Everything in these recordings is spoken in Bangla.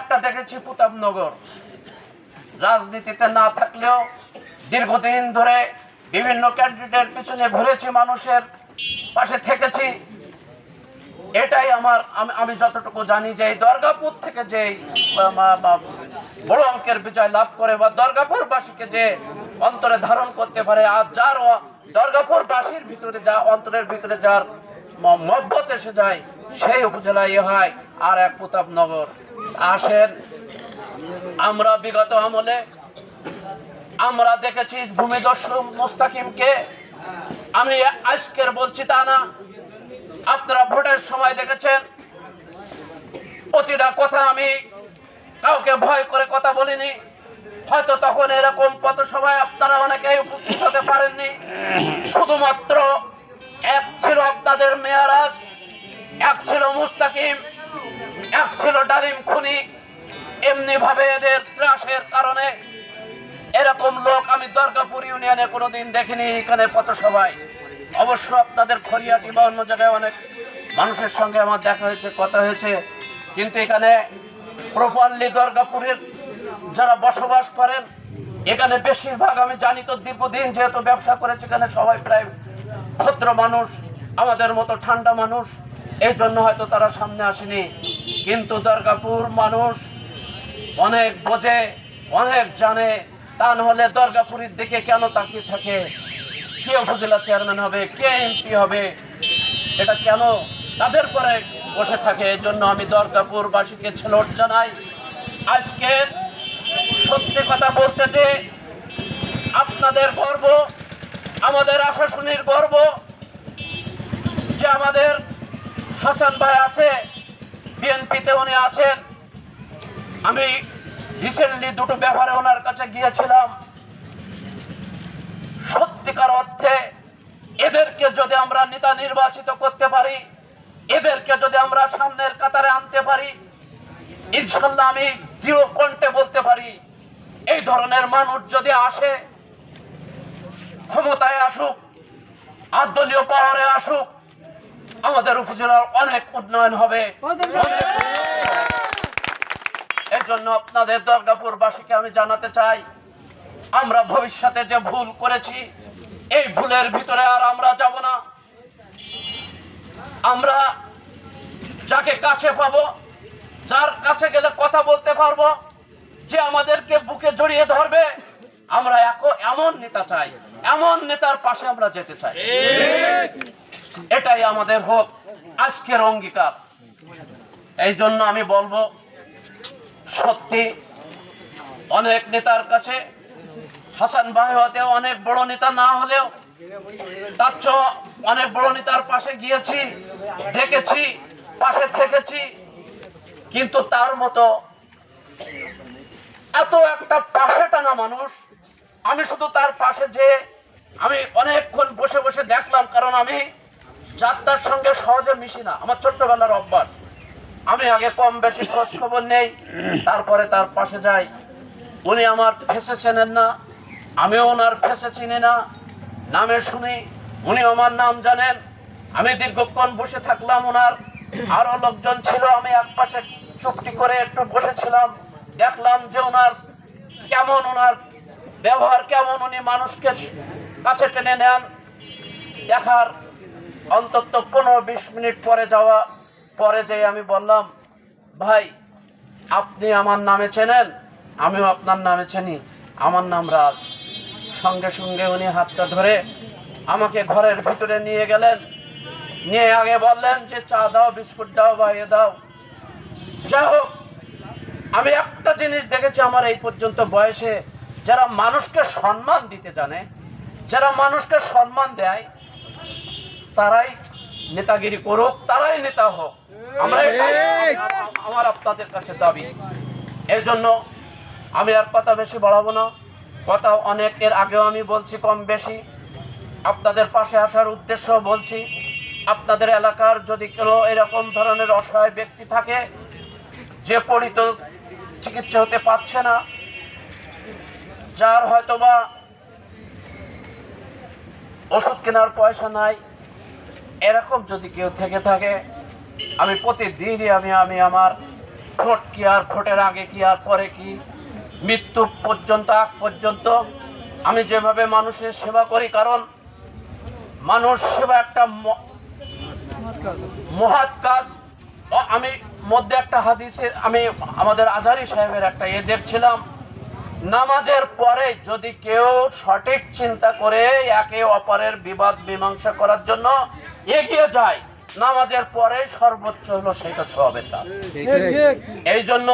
একটা দেখেছি প্রতাপনগর। রাজনীতিতে না থাকলেও দীর্ঘদিন ধরে বিভিন্ন ক্যান্ডিডেটের পিছনে ঘুরেছি, মানুষের পাশে থেকেছি। এটাই আমার, আমি- যতটুকু জানি যে দুর্গাপুর থেকে যে বড় অঙ্কের বিজয় লাভ করে বা দুর্গাপুরবাসীকে যে অন্তরে ধারণ করতে পারে, আর যার দুর্গাপুরবাসীর ভিতরে যা, অন্তরের ভিতরে যার ম- মহব্বত এসে যায়, সেই উপজেলা ইয়ে হয়, আর এক প্রতাপনগর আসেন, আমরা বিগত আমলে, আমরা দেখেছি ভূমিদস্যু মোস্তাকিমকে। আমি আজকের বলছি তা না, আপনারা ভোটের সময় দেখেছেন, প্রতিটা কথা আমি কাউকে ভয় করে কথা বলিনি। হয়তো তখন এরকম পথসভায় আপনারা অনেকেই আপনাদের মেয়ারাজ, এক ছিল মুস্তাকিম, এক ছিল ডালিম খুনি। এমনি ভাবে এদের ত্রাসের কারণে এরকম লোক আমি দুর্গাপুর ইউনিয়নে কোনোদিন দেখিনি, এখানে পথসভায়। অবশ্য আপনাদের খড়িয়াটি বা অন্য জায়গায় অনেক মানুষের সঙ্গে আমার দেখা হয়েছে, কথা হয়েছে। কিন্তু এখানে প্রপারলি দুর্গাপুরের যারা বসবাস করেন, এখানে বেশিরভাগ আমি জানি তো দীর্ঘদিন যেহেতু ব্যবসা করেছে, এখানে সবাই প্রায় ভদ্র মানুষ। আমাদের মতো ঠান্ডা মানুষ এই জন্য হয়তো তারা সামনে আসেনি। কিন্তু দুর্গাপুর মানুষ অনেক বোঝে, অনেক জানে। তা নাহলে দুর্গাপুরীর দিকে কেন তাকিয়ে থাকে? কে উপজেলা চেয়ারম্যান হবে, কে এমপি হবে? এটা কেন তাদের পরে বসে থাকে? এই জন্য আমি দুর্গাপুরবাসীকে ছেলট জানাই, আজকে সত্যি কথা বলতে যে আপনাদের গর্ব, আমাদের আশাশুনির গর্ব আমাদের হাসান ভাই আছে, বিএনপিতে উনি আছেন। আমি রিসেন্টলি দুটো ব্যাপারে ওনার কাছে গিয়েছিলাম। সত্যিকার অর্থে এদেরকে যদি আমরা নেতা নির্বাচিত করতে পারি, এদেরকে যদি আমরা সামনের কাতারে আনতে পারি, ইনশাল্লাহ আমি দৃঢ় কণ্ঠে বলতে পারি, এই ধরনের মানুষ যদি আসে, ক্ষমতায় আসুক আর দলীয় পাওয়ারে আসুক আমাদের উপজেলার অনেক উন্নয়ন হবে। এর জন্য আপনাদের দুর্গাপুরবাসীকে আমি জানাতে চাই, আমরা ভবিষ্যতে যে ভুল করেছি, এই ভুলের ভিতরে আর আমরা যাব না। আমরা যাকে কাছে পাব, যার কাছে গেলে কথা বলতে পারব, যে আমাদেরকে বুকে জড়িয়ে ধরবে, আমরা এক- এমন নেতা চাই, এমন নেতার পাশে আমরা যেতে চাই। এটাই আমাদের হোক, আজকের অঙ্গীকার। এই জন্য আমি বলব, সত্যি অনেক নেতার কাছে, হাসান ভাই হতে অনেক বড় নেতা না হলেও, তার অনেক বড় নেতার পাশে গিয়েছি, দেখেছি, পাশে থেকেছি, কিন্তু তার মতো এত একটা পাশে টানা মানুষ, আমি শুধু তার পাশে যে আমি অনেকক্ষণ বসে বসে দেখলাম, কারণ আমি যাত্রার সঙ্গে সহজে মিশি না। আমার ছোট্টবেলার অভ্যাস। আমি আগে কম বেশি খোঁজ খবর নেই, তারপরে তার পাশে যাই। উনি আমার ফেসে চেনেন না, আমিও ওনার ফেসে চিনি না, নামে শুনি উনি আমার নাম জানেন। আমি দীর্ঘক্ষণ বসে থাকলাম ওনার। আরও লোকজন ছিল, আমি এক পাশে চুপটি করে একটু বসেছিলাম। দেখলাম যে ওনার কেমন, ওনার ব্যবহার কেমন, উনি মানুষকে কাছে টেনে নেন। দেখার অন্তত পনেরো বিশ মিনিট পরে যাওয়া, পরে যেয়ে আমি বললাম, ভাই, আপনি আমার নামে চেনেন, আমিও আপনার নামে চিনি, আমার নাম রাজ। সঙ্গে সঙ্গে উনি হাতটা ধরে আমাকে ঘরের ভিতরে নিয়ে গেলেন। নিয়ে আগে বললেন যে, চা দাও, বিস্কুট দাও, বা এ দাও। যা হোক, আমি একটা জিনিস দেখেছি আমার এই পর্যন্ত বয়সে, যারা মানুষকে সম্মান দিতে জানে, যারা মানুষকে সম্মান দেয় তারাই নেতাগিরি করুক তারাই নেতা হোক। আমরা আমার আপনাদের কাছে দাবি। এই জন্য আমি আর কথা বেশি বাড়াবো না। কথা অনেক এর আগেও আমি বলছি কম বেশি। আপনাদের পাশে আসার উদ্দেশ্য বলছি আপনাদের এলাকার যদি কোনো এরকম ধরনের অসহায় ব্যক্তি থাকে যে পরিত চিকিৎসা হতে পারছে না যার হয়তোবা ওষুধ কেনার পয়সা নাই এরকম যদি কেউ থেকে থাকে, আমি প্রতিদিনই আমি আমি আমার ভোট কি আর ভোটের আগে কি আর, পরে কি, মৃত্যু পর্যন্ত, আগ পর্যন্ত আমি যেভাবে মানুষের সেবা করি, কারণ মানুষ সেবা একটা মহৎ কাজ। আমি মধ্যে একটা হাদিসে, আমি আমাদের আজহারি সাহেবের একটা এ দেখছিলাম নামাজের পরে যদি কেউ সঠিক চিন্তা করে একে অপরের বিবাদ, মীমাংসা করার জন্য এগিয়ে যায় নামাজের পরে সর্বোচ্চ হলো সেটা ছবের কাজ এই জন্য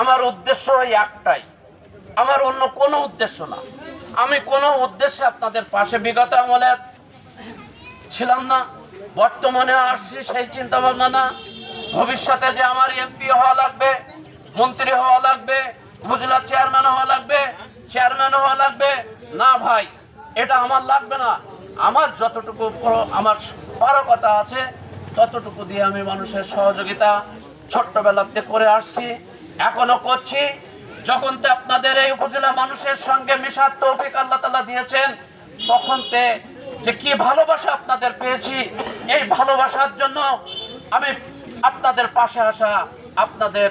আমার উদ্দেশ্য ওই একটাই। আমার অন্য কোনো উদ্দেশ্য না। আমি কোনো উদ্দেশ্যে আপনাদের পাশে বিগত আমলে ছিলাম না। বর্তমানে আসছি সেই চিন্তা ভাবনা না। ভবিষ্যতে যে আমার এমপি হওয়া লাগবে মন্ত্রী হওয়া লাগবে উপজেলা চেয়ারম্যান হওয়া লাগবে চেয়ারম্যান হওয়া লাগবে। না ভাই এটা আমার লাগবে না। আমার যতটুকু আমার পারকতা আছে, ততটুকু দিয়ে আমি মানুষের সহযোগিতা ছোট্টবেলাতে করে আসছি, এখনও করছি। যখন তে আপনাদের এই উপজেলা মানুষের সঙ্গে মিশার তৌফিক আল্লাহ তালা দিয়েছেন, তখন তে যে কি ভালোবাসা আপনাদের পেয়েছি, এই ভালোবাসার জন্য আমি আপনাদের পাশে আসা, আপনাদের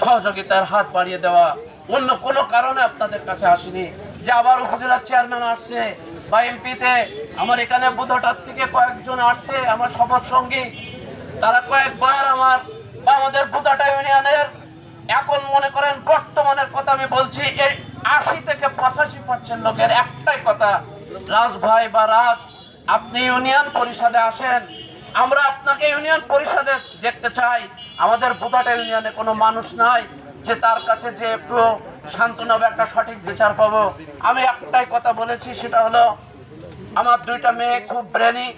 সহযোগিতার হাত বাড়িয়ে দেওয়া অন্য কোনো কারণে আপনাদের কাছে আসেনি। যে আবার উপজেলার চেয়ারম্যান আসছে, বা এমপিতে আমার এখানে বুধটার থেকে কয়েকজন আসছে, আমার শপথ সঙ্গী। তারা কয়েকবার আমার বা আমাদের বুধাটা ইউনিয়নের, এখন মনে করেন বর্তমানের কথা আমি বলছি, এই আশি থেকে পঁচাশি পার্সেন্ট লোকের একটাই কথা, রাজ ভাই বা রাজ, আপনি ইউনিয়ন পরিষদে আসেন। আমরা আপনাকে ইউনিয়ন পরিষদে দেখতে চাই। আমাদের বুধাটা ইউনিয়নে কোনো মানুষ নাই। যে তার কাছে যে একটু সান্ত্বনা একটা সঠিক বিচার পাবো। আমি একটাই কথা বলেছি, সেটা হলো, আমার দুইটা মেয়ে খুব ব্রেনি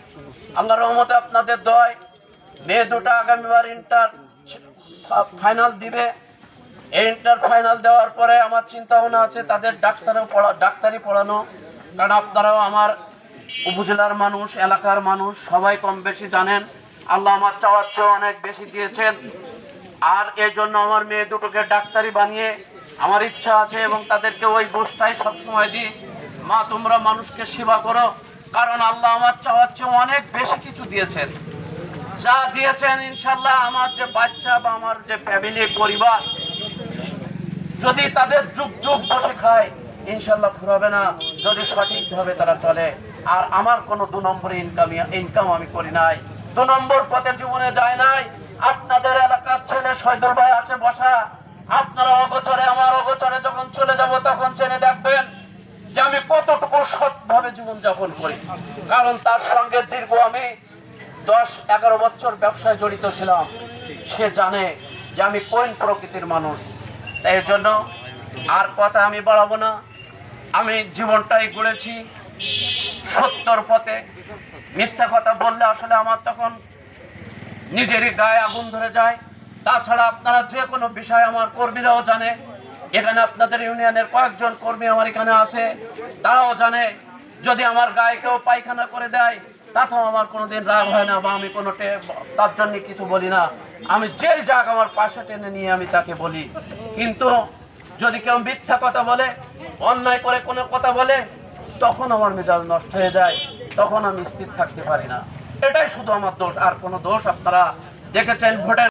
আল্লাহ রহমতে আপনাদের দয়। মেয়ে দুটো আগামীবার ইন্টার ফাইনাল দিবে। এই ইন্টার ফাইনাল দেওয়ার পরে আমার চিন্তা ভাবনা আছে, তাদের ডাক্তারও পড়া ডাক্তারি পড়ানো। কারণ আপনারাও আমার উপজেলার মানুষ, এলাকার মানুষ, সবাই কম বেশি জানেন। আল্লাহ আমার চাওয়ার চেয়ে অনেক বেশি দিয়েছেন। আর এই জন্য আমার মেয়ে দুটোকে ডাক্তারি বানিয়ে আমার ইচ্ছা আছে এবং তাদেরকে ওই বুঝটাই সবসময় দিই। মা, তোমরা মানুষকে সেবা করো, কারণ আল্লাহ আমার চাওয়ার চেয়ে অনেক বেশি কিছু দিয়েছেন। যা দিয়েছেন ইনশাল্লাহ আমার যে বাচ্চা বা আমার যে ফ্যামিলি পরিবার, যদি তাদের যুগ যুগ বসে খায় ইনশাল্লাহ ফুরাবে না। যদি সঠিকভাবে তারা চলে, আর আমার কোনো দু নম্বরে ইনকাম ইনকাম আমি করি নাই। দু নম্বর পথে জীবনে যায় নাই। আপনাদের এলাকার ছেলে শহীদুল ভাই আছে বসা। আপনারা অগোচরে, আমার অগোচরে যখন চলে যাব, তখন চেনে দেখবেন যে আমি কতটুকু সৎভাবে জীবন যাপন করি। কারণ তার সঙ্গে দীর্ঘ আমি দশ, এগারো বছর ব্যবসায় জড়িত ছিলাম। সে জানে যে আমি কোন প্রকৃতির মানুষ। তাই জন্য আর কথা আমি বাড়াবো না। আমি জীবনটাই গড়েছি সত্যর পথে। মিথ্যা কথা বললে আসলে আমার তখন নিজেরই গায়ে আগুন ধরে যায়। তাছাড়া আপনারা যে কোনো বিষয় আমার কর্মীরাও জানে। এখানে আপনাদের ইউনিয়নের কয়েকজন কর্মী আমার এখানে আছে। তারাও জানে, যদি আমার গায়ে কেউ পায়খানা করে দেয়, তাতেও আমার কোনোদিন রাগ হয় না বা আমি কোনো তার জন্য কিছু বলি না। আমি যেই যাক আমার পাশে টেনে নিয়ে আমি তাকে বলি। কিন্তু যদি কেউ মিথ্যা কথা বলে, অন্যায় করে কোনো কথা বলে, তখন আমার মেজাজ নষ্ট হয়ে যায়। তখন আমি স্থির থাকতে পারি না। এটাই শুধু আমার দোষ আর কোনো দোষ আপনারা দেখেছেন ভোটের